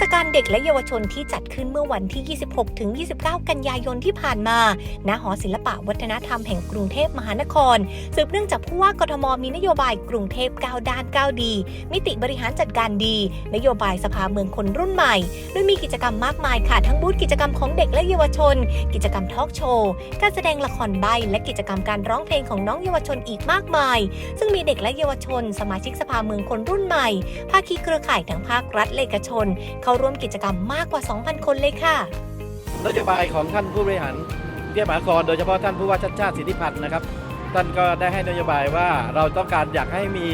ศกาลเด็กและเยาวชนที่จัดขึ้นเมื่อวันที่ 26 ถึง 29 กันยายนที่ผ่านมา ณ หอศิลปะวัฒนธรรมแห่งกรุงเทพมหานคร สืบเนื่องจากผู้ว่ากทมมีนโยบายกรุงเทพก้าวด้านก้าวดี มิติบริหารจัดการดี นโยบายสภาเมืองคนรุ่นใหม่ โดยมีกิจกรรมมากมายค่ะทั้งบูธกิจกรรมของเด็กและเยาวชน กิจกรรมทอล์กโชว์การแสดงละครใบและกิจกรรมการร้องเพลงของน้องเยาวชนอีกมากมาย ซึ่งมีเด็กและเยาวชน สมาชิกสภาเมืองคนรุ่นใหม่ภาคีเครือข่ายทั้งภาครัฐและเอกชนเข้าร่วมกิจกรรมมากกว่า 2,000 คนเลยค่ะ นโยบายของท่านผู้บริหารกรุงเทพมหานครโดยเฉพาะท่านผู้ว่าชัดชาติสิทธิพันธ์นะครับ ท่านก็ได้ให้นโยบายว่าเราต้องการอยากให้มี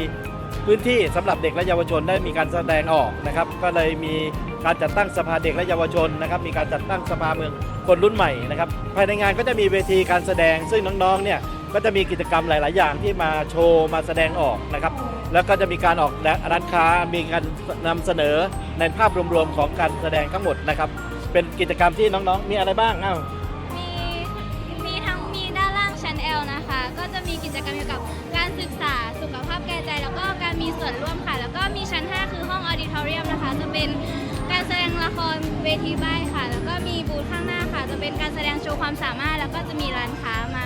พื้นที่สำหรับเด็กและเยาวชนได้มีการแสดงออกนะครับ ก็เลยมีการจัดตั้งสภาเด็กและเยาวชนนะครับ มีการจัดตั้งสภาเมืองคนรุ่นใหม่นะครับ ภายในงานก็จะมีเวทีการแสดงซึ่งน้องๆเนี่ย ก็จะมีกิจกรรมหลาย ๆ อย่างที่มาโชว์มาแสดงออกนะครับ แล้วก็จะมีการออกร้านค้ามีการนำเสนอในภาพรวม ๆ ของการแสดงทั้งหมดนะครับ เป็นกิจกรรมที่น้อง ๆ มีอะไรบ้างอ้าวมีมีทั้งมีด้านล่างชั้น L นะคะ ก็จะมีกิจกรรมเกี่ยวกับการศึกษาสุขภาพแก่ใจ แล้วก็การมีส่วนร่วมค่ะ แล้วก็มีชั้น 5 คือห้องออดิทอเรียมนะคะ จะเป็นการแสดงละครเวทีใบ้ค่ะ แล้วก็มีบูธข้างหน้าค่ะ จะเป็นการแสดงโชว์ความสามารถ แล้วก็จะมีร้านค้ามา